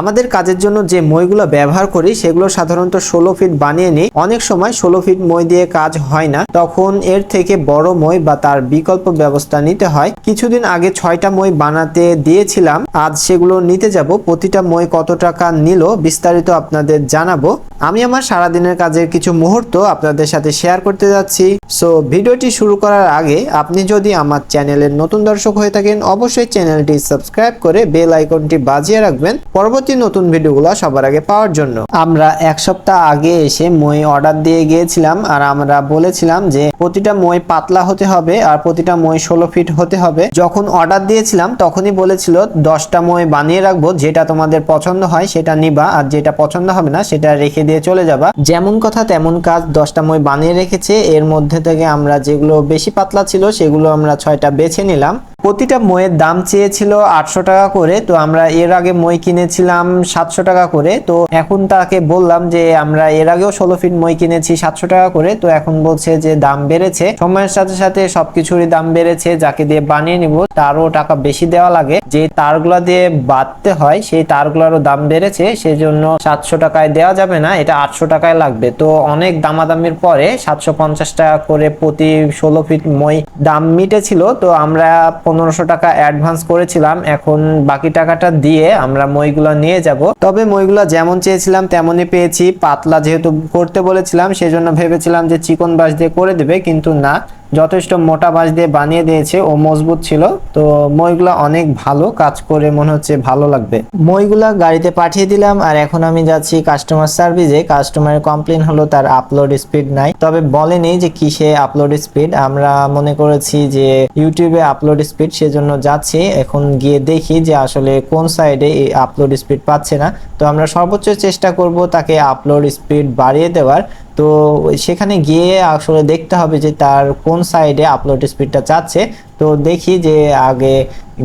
আমাদের কাজের জন্য যে মইগুলো ব্যবহার করি, সেগুলো সাধারণত ষোলো ফিট বানিয়ে নিই। অনেক সময় ষোলো ফিট মই দিয়ে কাজ হয় না। তখন এর থেকে বড় মই বা তার বিকল্প ব্যবস্থা নিতে হয়। কিছুদিন আগে ছয়টা মই বানাতে দিয়েছিলাম। আজ সেগুলো নিতে যাব। প্রতিটা মই কত টাকা নিল, বিস্তারিত আপনাদের জানাব। আমি আমার সারাদিনের কাজের কিছু মুহূর্ত আপনাদের সাথে শেয়ার করতে যাচ্ছি। সো ভিডিওটি শুরু করার আগে আপনি যদি আমার চ্যানেলের নতুন দর্শক হয়ে থাকেন, অবশ্যই চ্যানেলটি সাবস্ক্রাইব করে বেল আইকনটি বাজিয়ে রাখবেন। পরবর্তী নতুন ভিডিওগুলো সবার আগে পাওয়ার জন্য। আমরা এক সপ্তাহ আগে এসে মই অর্ডার দিয়ে গিয়েছিলাম আর আমরা বলেছিলাম যে প্রতিটা মই পাতলা হতে হবে আর প্রতিটা মই ষোলো ফিট হতে হবে। যখন অর্ডার দিয়েছিলাম তখনই বলেছিল, দশটা মই বানিয়ে রাখব, যেটা তোমাদের পছন্দ হয় সেটা নিবা আর যেটা পছন্দ হবে না সেটা রেখে দিয়ে চলে যাবা। যেমন কথা তেমন কাজ দশটা মই বানিয়ে রেখেছে। এর মধ্যে থেকে আমরা যেগুলো বেশি পাতলা ছিল সেগুলো আমরা ছয়টা বেছে নিলাম। প্রতিটা মইয়ের দাম চেয়েছিল আটশো টাকা করে, তো আমরা এর আগে মই কিনেছিলাম সাতশো টাকা করে, তো এখন তাকে বললাম যে আমরা এর আগেও ষোলো ফিট মই কিনেছি সাতশো টাকা করে, তো এখন বলছে যে দাম বেড়েছে। সময়ের সাথে সাথে সবকিছুরই দাম বেড়েছে, যাকে দিয়ে বানিয়ে নিব, তারও টাকা বেশি দেওয়া লাগে। যে তারগুলা দিয়ে বাঁধতে হয়, সেই তারগুলোরও দাম বেড়েছে, সেজন্য সাতশো টাকায় দেওয়া যাবে না, এটা আটশো টাকায় লাগবে। তো অনেক দামাদামির পরে সাতশো পঞ্চাশ টাকা করে প্রতি ষোলো ফিট মই দাম মিটেছিল, তো আমরা পনেরোশো টাকা অ্যাডভান্স করেছিলাম। এখন বাকি টাকাটা দিয়ে আমরা মইগুলো নিয়ে যাব। তবে মইগুলো যেমন চেয়েছিলাম তেমনই পেয়েছি। পাতলা যেহেতু করতে বলেছিলাম, সেজন্য ভেবেছিলাম যে চিকন বাস দিয়ে করে দেবে, কিন্তু না। যথেষ্ট মোটা বাঁশ দিয়ে বানিয়ে দিয়েছে ও মজবুত ছিল। তো মইগুলা অনেক ভালো কাজ করে মনে হচ্ছে ভালো লাগবে। মইগুলা গাড়িতে পাঠিয়ে দিলাম আর এখন আমি যাচ্ছি কাস্টমার সার্ভিসে কাস্টমারের কমপ্লেন হলো তার আপলোড স্পিড নাই। তবে বলেনি যে কিসে আপলোড স্পিড আমরা মনে করেছি যে ইউটিউবে আপলোড স্পিড সেজন্য যাচ্ছি। এখন গিয়ে দেখি যে আসলে কোন সাইডে এই আপলোড স্পিড পাচ্ছে না। তো আমরা সর্বোচ্চ চেষ্টা করব তাকে আপলোড স্পিড বাড়িয়ে দেওয়ার। তো সেখানে গিয়ে আসলে দেখতে হবে যে তার কোন সাইডে আপলোড স্পিডটা চাচ্ছে। তো দেখি যে আগে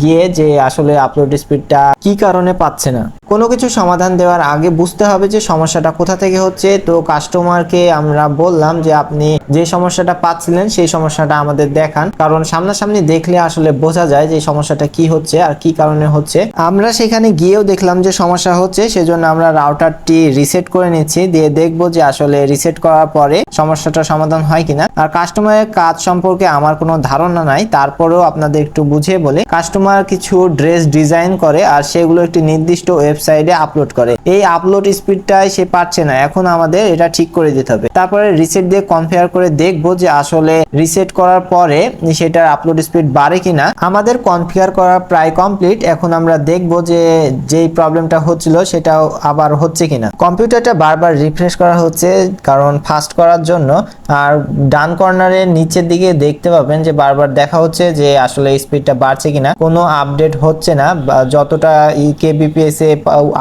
গিয়ে যে আসলে আপলোড স্পিডটা কি কারণে পাচ্ছে না। কোনো কিছু সমাধান দেওয়ার আগে বুঝতে হবে যে সমস্যাটা কোথা থেকে হচ্ছে। তো কাস্টমারকে আমরা বললাম যে, আপনি যে সমস্যাটা পাচ্ছিলেন, সেই সমস্যাটা আমাদের দেখান। কারণ সামনাসামনি দেখলে আসলে বোঝা যায় যে সমস্যাটা কি হচ্ছে আর কি কারণে হচ্ছে। আমরা সেখানে গিয়েও দেখলাম যে সমস্যা হচ্ছে, সেজন্য আমরা রাউটারটি রিসেট করে নিচ্ছি। দিয়ে দেখব যে আসলে রিসেট করার পরে সমস্যাটা সমাধান হয় কিনা। আর কাস্টমারের কাজ সম্পর্কে আমার কোনো ধারণা নাই। তারপরেও আপনাদের একটু বুঝিয়ে বলে। কাস্টমার কিছু ড্রেস ডিজাইন করে আর সেগুলো একটি নির্দিষ্ট ওয়েবসাইটে আপলোড করে। এই আপলোড স্পিডটাই সে পাচ্ছে না। এখন আমাদের এটা ঠিক করে দিতে হবে। তারপরে রিসেট দিয়ে কনফিগার করে দেখব যে আসলে রিসেট করার পরে সেটার আপলোড স্পিড বাড়ে কিনা। আমাদের কনফিগার করা প্রায় কমপ্লিট এখন আমরা দেখব যে যেই প্রবলেমটা হচ্ছিল সেটাও আবার হচ্ছে কিনা। কম্পিউটারটা বারবার রিফ্রেশ করা হচ্ছে কারণ ফাস্ট করার জন্য। আর ডান কর্নারের নিচের দিকে দেখতে পাবেন যে বারবার দেখা হচ্ছে যে আসলে স্পিডটা বাড়ছে কিনা। কোনো আপডেট হচ্ছে না যতটা কেবিপিএস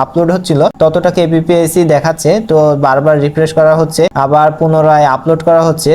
আপলোড হচ্ছিল, ততটা কেবিপিএস দেখাচ্ছে। তো বারবার রিফ্রেশ করা হচ্ছে, আবার পুনরায় আপলোড করা হচ্ছে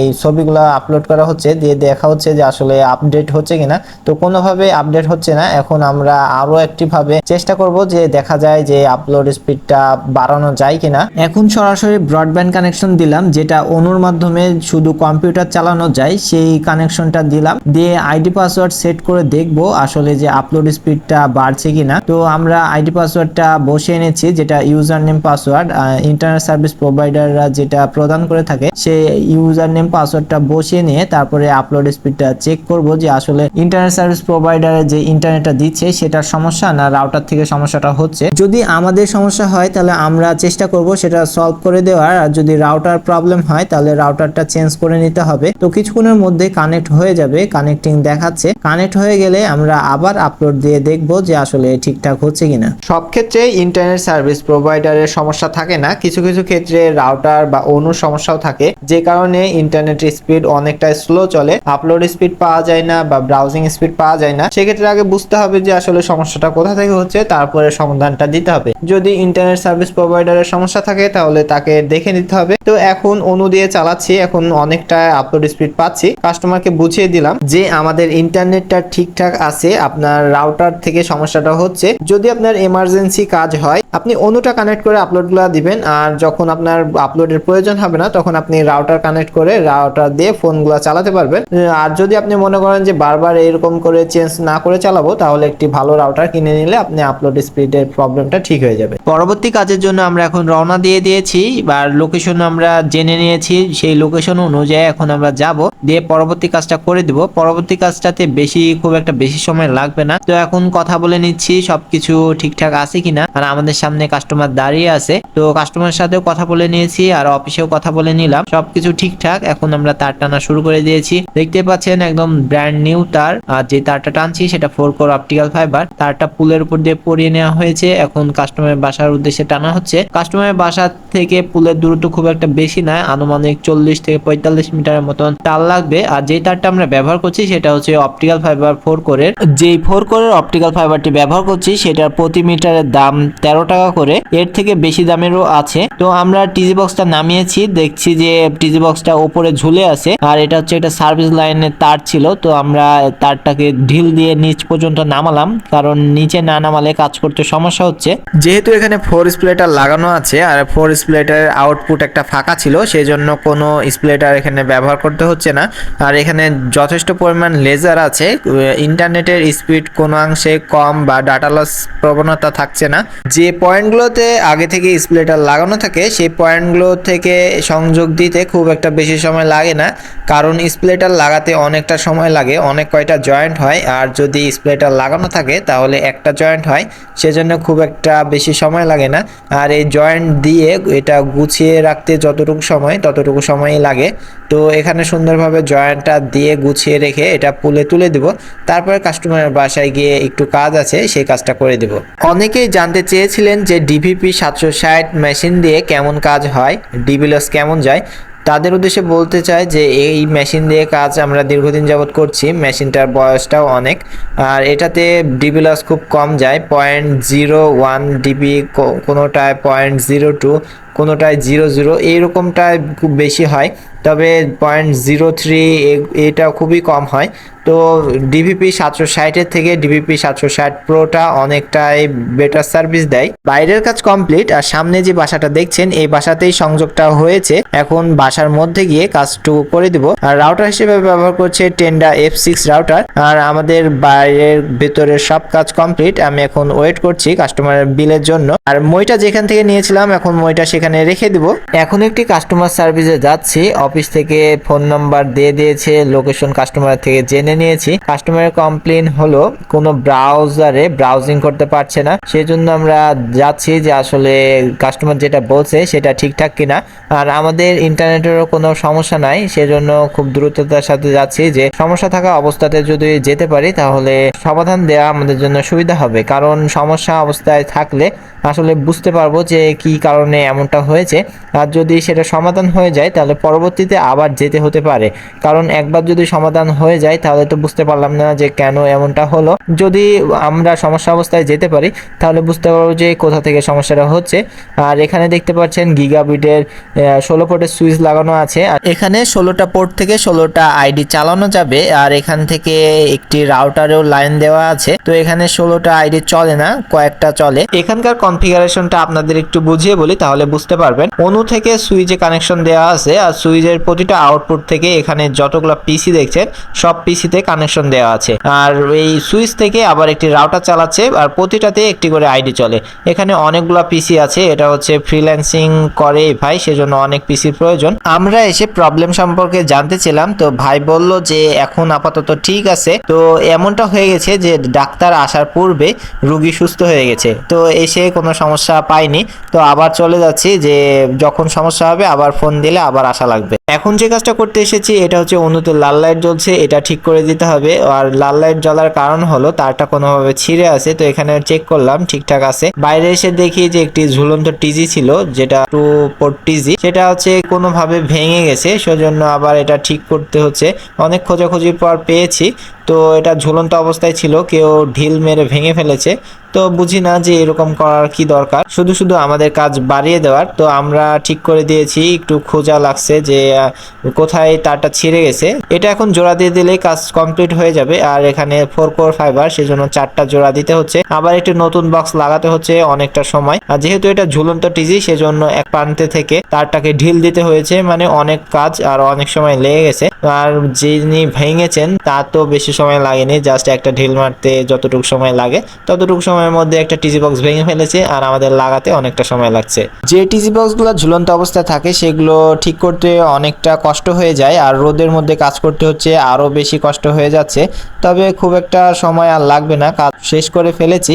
এই ছবিগুলো আপলোড করা হচ্ছে, দিয়ে দেখা হচ্ছে যে আসলে আপডেট হচ্ছে কিনা। তো কোনোভাবে আপডেট হচ্ছে না, এখন আমরা আরও একটি ভাবে চেষ্টা করব যে দেখা যায় যে আপলোড স্পিডটা বাড়ানো যায় কিনা। এখন সরাসরি ব্রডব্যান্ড কানেকশন দিলাম, যেটা অনুর মাধ্যমে শুধু কম্পিউটার চালানো যায়, সেই কানেকশনটা দিলাম। দিয়ে আইডি পাসওয়ার্ড সেট করে দেখব আসলে যে আপলোড স্পিডটা বাড়ছে কিনা, তো আমরা আইডি পাসওয়ার্ডটা বসিয়ে এনেছি, যেটা user name password internet service প্রোভাইডাররা যেটা প্রদান করে থাকে, সেই ইউজার নেম পাসওয়ার্ডটা বসিয়ে নিয়ে তারপরে আপলোড স্পিডটা চেক করব যে আসলে ইন্টারনেট সার্ভিস প্রোভাইডারে যে ইন্টারনেটটা দিচ্ছে, সেটার সমস্যা না রাউটার থেকে সমস্যাটা হচ্ছে। যদি আমাদের সমস্যা হয়, তাহলে আমরা চেষ্টা করব সেটা সলভ করে দেওয়ার, আর যদি রাউটার প্রবলেম হয়, তাহলে রাউটারটা চেঞ্জ করে নিতে হবে। তো কিছুক্ষণের মধ্যে কানেক্ট হয়ে যাবে কানেক্টিং দেখাচ্ছে। কানেক্ট হয়ে গেলে আমরা আবার আপলোড দিয়ে দেখব যে আসলে ঠিকঠাক হচ্ছে কিনা। সব ক্ষেত্রে ইন্টারনেট সার্ভিস প্রোভাইডারের সমস্যা থাকে না, কিছু কিছু ক্ষেত্রে রাউটার বা অনুর সমস্যাও থাকে। যে কারণে ইন্টারনেট স্পিড অনেকটা স্লো চলে আপলোড স্পিড পাওয়া যায় না বা ব্রাউজিং স্পিড পাওয়া যায় না। সেক্ষেত্রে আগে বুঝতে হবে যে আসলে সমস্যাটা কোথা থেকে হচ্ছে, তারপরে সমাধানটা দিতে হবে। যদি ইন্টারনেট সার্ভিস প্রোভাইডারের সমস্যা থাকে, তাহলে তাকে দেখে নিতে হবে। তো এখন অনু দিয়ে চালাচ্ছি, এখন অনেকটা আপলোড স্পিড পাচ্ছি। কাস্টমারকে বুঝিয়ে দিলাম যে আমাদের ইন্টারনেটটা ঠিকঠাক আছে, আপনার রাউটার থেকে সমস্যাটা হচ্ছে, যদি আপনার এমার্জেন্সি কাজ হয়, আপনি অনুটা কানেক্ট করে আপলোডগুলো দিবেন, আর যখন আপনার আপলোডের প্রয়োজন হবে না, তখন আপনি রাউটার কানেক্ট করে রাউটার দিয়ে ফোনগুলো চালাতে পারবেন। আর যদি আপনি মনে করেন যে বারবার এরকম করে চেঞ্জ না করে চালাবো, তাহলে একটি ভালো রাউটার কিনে নিলে আপনি আপলোড স্পিডের প্রবলেমটা ঠিক হয়ে যাবে। পরবর্তী কাজের জন্য আমরা এখন রওনা দিয়ে দিয়েছি, আর লোকেশন আমরা জেনে নিয়েছি, সেই লোকেশন অনুযায়ী এখন আমরা যাব। দিয়ে পরবর্তী কাজটা করে দিব। পরবর্তী কাজটাতে বেশি, খুব একটা বেশি সময় লাগবে না। তো এখন কথা বলে নিচ্ছি, সবকিছু ঠিকঠাক আছে কিনা। আর আমাদের সামনে কাস্টমার দাঁড়িয়ে আছে। তো কাস্টমারের সাথেও কথা বলে নিয়েছি, আর অফিসেও কথা বলে নিলাম। সবকিছু ঠিকঠাক, এখন আমরা তার টানা শুরু করে দিয়েছি। দেখতে পাচ্ছেন একদম ব্র্যান্ড নিউ তার। আর যে তারটা টানছি, সেটা ফোর কোর অপটিক্যাল ফাইবার তারটা পুলের উপর দিয়ে পরিয়ে নেওয়া হয়েছে। এখন কাস্টমারের বাসার উদ্দেশ্যে টানা হচ্ছে। কাস্টমারের বাসা থেকে পুলের দূরত্ব খুব একটা বেশি নয় আনুমানিক চল্লিশ থেকে পঁয়তাল্লিশ মিটারের মতন তার লাগবে। আর যে তারটা আমরা ব্যবহার করছি, সেটা হচ্ছে অপটিক্যাল ফাইবার ফোর কোরের যেই ফোর কোরের অপটিক্যাল ফাইবারটি ব্যবহার করছি, সেটার প্রতি মিটারের দাম তেরো টাকা করে। এর থেকে বেশি দামেরও আছে। তো আমরা টিজি বক্সটা নামিয়েছি। দেখছি যে টিজি বক্সটা ওপরে ঝুলে আছে। আর এটা হচ্ছে একটা সার্ভিস লাইনের তার ছিল। তো আমরা তারটাকে ঢিল দিয়ে নিচ পর্যন্ত নামালাম। কারণ নিচে না নামালে কাজ করতে সমস্যা হচ্ছে। যেহেতু এখানে ফোর স্প্লেটার লাগানো আছে, আর ফোর স্প্লেটারের আউটপুট একটা ফাঁকা ছিল সেই জন্য কোনো স্প্লেটার এখানে ব্যবহার করতে হচ্ছে না। আর এখানে যথেষ্ট পরিমাণ লেজার আছে। ইন্টারনেটের স্পিড কোনো অংশে কম বা ডাটা লস প্রবণতা থাকছে না। যে পয়েন্টগুলোতে আগে থেকে স্প্লেটার লাগানো থাকে, সেই পয়েন্টগুলো থেকে সংযোগ দিতে খুব একটা বেশি সময় লাগে না। কারণ স্প্লেটার লাগাতে অনেকটা সময় লাগে, অনেক কয়টা জয়েন্ট হয়। আর যদি স্প্লেটার লাগানো থাকে, তাহলে একটা জয়েন্ট হয়, সেজন্য খুব একটা বেশি সময় লাগে না। আর এই জয়েন্ট দিয়ে এটা গুছিয়ে রাখতে যতটুকু সময়, ততটুকু সময়ই লাগে। তো এখানে সুন্দরভাবে জয়েন্টটা দিয়ে গুছিয়ে রেখে এটা পুলে তুলে দিব। তারপরে কাস্টমারের বাসায় গিয়ে একটু কাজ আছে, সেই কাজটা করে দেব। অনেকেই জানতে চেয়েছিলেন যে ডিভিপি সাতশো ষাট মেশিন দিয়ে কেমন কাজ হয় ডিবিলস কেমন যায়। তাদের উদ্দেশ্যে বলতে চাই যে এই মেশিন দিয়ে কাজ আমরা দীর্ঘদিন যাবৎ করছি মেশিনটার বয়সটাও অনেক। আর এটাতে ডিবি লস খুব কম যায় পয়েন্ট জিরো ওয়ান ডিবি কোনোটায় পয়েন্ট জিরো টু কোনোটায় জিরো জিরো, এইরকমটায় খুব বেশি হয়। তবে পয়েন্ট জিরো থ্রি এটা খুবই কম হয়। তো ডিভিপি সাতশো ষাটের থেকে ডিভিপি সাতশো ষাট প্রোটা অনেকটাই বেটার সার্ভিস দেয়। বাইরের কাজ কমপ্লিট আর সামনে যে বাসাটা দেখছেন, এই বাসাতেই সংযোগটা হয়েছে। এখন বাসার মধ্যে গিয়ে কাজটুকু করে দিব। আর রাউটার হিসেবে ব্যবহার করছে টেন্ডা এফ সিক্স রাউটার আর আমাদের বাইরের ভেতরের সব কাজ কমপ্লিট আমি এখন ওয়েট করছি কাস্টমারের বিলের জন্য। আর মইটা যেখান থেকে নিয়েছিলাম, এখন মইটা সেখানে রেখে দিব। এখন একটি কাস্টমার সার্ভিসে যাচ্ছি। অফিস থেকে ফোন নাম্বার দিয়ে দিয়েছে। লোকেশন কাস্টমার থেকে জেনে নিয়েছি। কাস্টমারের কমপ্লেন হলো, কোনো ব্রাউজারে ব্রাউজিং করতে পারছে না। সেজন্য আমরা যাচ্ছি যে আসলে কাস্টমার যেটা বলছে সেটা ঠিকঠাক কিনা। আর আমাদের ইন্টারনেটেরও কোনো সমস্যা নাই। সেজন্য খুব দ্রুততার সাথে যাচ্ছি যে সমস্যা থাকা অবস্থাতে যদি যেতে পারি, তাহলে সমাধান দেওয়া আমাদের জন্য সুবিধা হবে। কারণ সমস্যা অবস্থায় থাকলে আসলে বুঝতে পারব যে কি কারণে এমনটা হয়েছে। আর যদি সেটা সমাধান হয়ে যায়, তাহলে পরবর্তীতে আবার যেতে হতে পারে। কারণ একবার যদি সমাধান হয়ে যায়, তাহলে তো বুঝতে পারলাম না যে কেন এমনটা হলো। যদি আমরা সমস্যা অবস্থায় যেতে পারি, তাহলে বুঝতে পারব যে কোথা থেকে সমস্যাটা হচ্ছে। আর এখানে দেখতে পাচ্ছেন গিগাবিটের ষোলো পোর্টের সুইচ লাগানো আছে। আর এখানে ষোলোটা পোর্ট থেকে ষোলোটা আইডি চালানো যাবে। আর এখান থেকে একটি রাউটারেও লাইন দেওয়া আছে। তো এখানে ষোলোটা আইডি চলে না, কয়েকটা চলে। এখানকার কনফিগারেশনটা আপনাদের একটু বুঝিয়ে বলি, তাহলে বুঝতে পারবেন। অনু থেকে সুইচে কানেকশন দেওয়া আছে আর সুইচের প্রতিটা আউটপুট থেকে এখানে যতগুলো পিসি দেখছেন, সব পিসিতে কানেকশন দেওয়া আছে। আর এই সুইচ থেকে আবার একটি রাউটার চালাচ্ছে আর প্রতিটাতে একটি করে আইডি চলে। এখানে অনেকগুলো পিসি আছে, এটা হচ্ছে ফ্রিল্যান্সিং করে ভাই, সেজন্য অনেক পিসির প্রয়োজন। আমরা এসে প্রবলেম সম্পর্কে জানতে ছিলাম, তো ভাই বলল যে এখন আপাতত ঠিক আছে। তো এমনটা হয়ে গেছে যে ডাক্তার আসার পূর্বে রুগী সুস্থ হয়ে গেছে। তো এসে কোনো সমস্যা পাইনি তো আবার চলে যাচ্ছি যে যখন সমস্যা হবে আবার ফোন দিলে আবার আসা লাগবে। এখন যে কাজটা করতে এসেছি, এটা হচ্ছে অনুতে লাল লাইট জ্বলছে, এটা ঠিক করে দিতে হবে। আর লাল লাইট জ্বলার কারণ হলো, তারটা কোনোভাবে ছিঁড়ে আছে, তো এখানে চেক করলাম, ঠিকঠাক আছে। বাইরে এসে দেখি যে একটি ঝুলন্ত টিজি ছিল, যেটা টু পোর্ট টিজি সেটা হচ্ছে কোনোভাবে ভেঙে গেছে, সেজন্য আবার এটা ঠিক করতে হচ্ছে। অনেক খোঁজাখুঁজির পর পেয়েছি, তো এটা ঝুলন্ত অবস্থায় ছিল, কেউ ঢিল মেরে ভেঙে ফেলেছে। তো বুঝি না যে এরকম করার কি দরকার। শুধু শুধু আমাদের কাজ বাড়িয়ে দেওয়ার, তো আমরা ঠিক করে দিয়েছি, একটু খোঁজা লাগছে যে কোথায় তারটা ছিঁড়ে গেছে। এটা এখন জোড়া দিয়ে দিলেই কাজ কমপ্লিট হয়ে যাবে। আর এখানে ফোর কোর ফাইবার সেজন্য চারটা জোড়া দিতে হচ্ছে। আবার একটি নতুন বক্স লাগাতে হচ্ছে অনেকটা সময়। আর যেহেতু এটা ঝুলন্ত টিজি সেজন্য এক প্রান্তে থেকে তারটাকে ঢিল দিতে হয়েছে। মানে অনেক কাজ আর অনেক সময় লেগে গেছে। আর যিনি ভেঙেছেন, তার তো বেশি সময় লাগেনি। জাস্ট একটা ঢিল মারতে যতটুকু সময় লাগে, ততটুকু সময়ের মধ্যে একটা টিজি বক্স ভেঙে ফেলেছে। আর আমাদের লাগাতে অনেকটা সময় লাগছে। যে টিজি বক্সগুলো ঝুলন্ত অবস্থায় থাকে, সেগুলো ঠিক করতে অনেকটা কষ্ট হয়ে যায় আর রোদের মধ্যে কাজ করতে হচ্ছে আরও বেশি কষ্ট হয়ে যাচ্ছে। তবে খুব একটা সময় আর লাগবে না, কাজ শেষ করে ফেলেছি।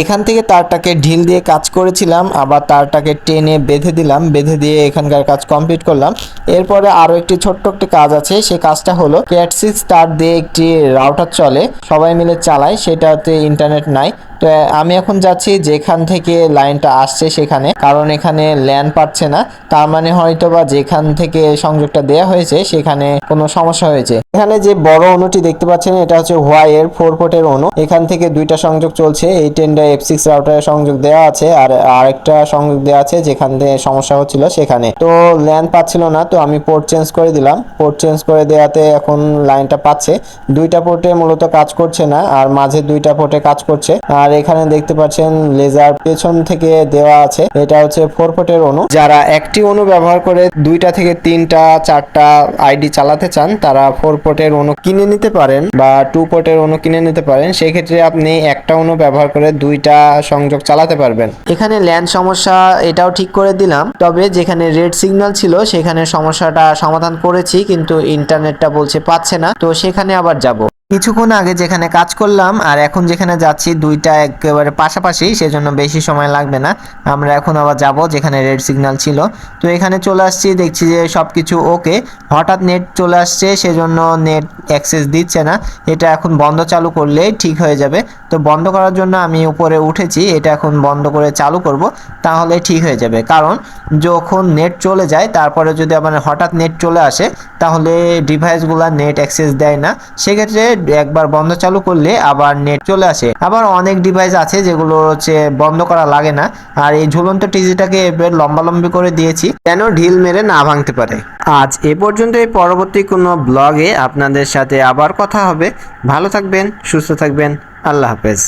এখান থেকে তারটাকে ঢিল দিয়ে কাজ করেছিলাম, আবার তারটাকে টেনে বেঁধে দিলাম, বেঁধে দিয়ে এখানকার কাজ কমপ্লিট করলাম। এরপরে আরও একটি ছোট্ট একটি কাজ আছে সেই কাজটা হলো ক্যাটসি তার দিয়ে একটি রাউটার চলে, সবাই মিলে চালায়, সেটাতে ইন্টারনেট নাই। তো আমি এখন যাচ্ছি যেখান থেকে লাইনটা আসছে সেখানে, কারণ এখানে ল্যান্ড পাচ্ছে না। তার মানে হয়তো বা যেখান থেকে সংযোগটা দেওয়া হয়েছে সেখানে কোনো সমস্যা হয়েছে। এখানে যে বড় অণুটি দেখতে পাচ্ছেন, এটা হচ্ছে হোয়াই এর ফোর পোর্টের অণু। এখান থেকে দুইটা সংযোগ চলছে এই টেনটা এফ সিক্স রাউটারের সংযোগ দেওয়া আছে, আর আরেকটা সংযোগ দেওয়া আছে যেখান থেকে সমস্যা হচ্ছিল সেখানে। তো ল্যান্ড পাচ্ছিল না, তো আমি পোর্ট চেঞ্জ করে দিলাম। পোর্ট চেঞ্জ করে দেওয়াতে এখন লাইনটা পাচ্ছে। দুইটা পোর্টে মূলত কাজ করছে না, আর মাঝে দুইটা পোর্টে কাজ করছে। আর এখানে দেখতে পাচ্ছেন লেজার পেছন থেকে দেওয়া আছে। এটা হচ্ছে ফোর পোর্টের অণু। যারা একটি অণু ব্যবহার করে দুইটা থেকে তিনটা, চারটা আইডি চালাতে চান, তারা ফোর পোর্টের অণু কিনে নিতে পারেন বা টু পোর্টের অণু কিনে নিতে পারেন। সেই ক্ষেত্রে আপনি একটা অণু ব্যবহার করে দুইটা সংযোগ চালাতে পারবেন। এখানে ল্যান্ড সমস্যা এটাও ঠিক করে দিলাম। তবে যেখানে রেড সিগন্যাল ছিল, সেখানে সমস্যাটা সমাধান করেছি, কিন্তু ইন্টারনেটটা বলছে পাচ্ছে না। তো সেখানে আবার যাব। কিছুক্ষণ আগে যেখানে কাজ করলাম আর এখন যেখানে যাচ্ছি, দুইটা একেবারে পাশাপাশি, সেজন্য বেশি সময় লাগবে না। আমরা এখন আবার যাব যেখানে রেড সিগন্যাল ছিল। তো এখানে চলে আসছি, দেখছি যে সব কিছু ওকে। হঠাৎ নেট চলে আসছে, সেজন্য নেট অ্যাক্সেস দিচ্ছে না। এটা এখন বন্ধ চালু করলে ঠিক হয়ে যাবে। তো বন্ধ করার জন্য আমি উপরে উঠেছি, এটা এখন বন্ধ করে চালু করব, তাহলে ঠিক হয়ে যাবে। কারণ যখন নেট চলে যায়, তারপরে যদি আবার হঠাৎ নেট চলে আসে, তাহলে ডিভাইসগুলো নেট অ্যাক্সেস দেয় না। সেক্ষেত্রে একবার বন্ধ চালু করলে আবার নেট চলে আসে। আবার অনেক ডিভাইস আছে যেগুলো হচ্ছে বন্ধ করা লাগে না। আর এই ঝুলন্ত টিজিটাকে লম্বালম্বি করে দিয়েছি যেন ঢিল মেরে না ভাঙতে পারে। আজ এ পর্যন্ত এই পরবর্তী কোনো ব্লগে আপনাদের সাথে আবার কথা হবে। ভালো থাকবেন, সুস্থ থাকবেন। আল্লাহ হাফেজ।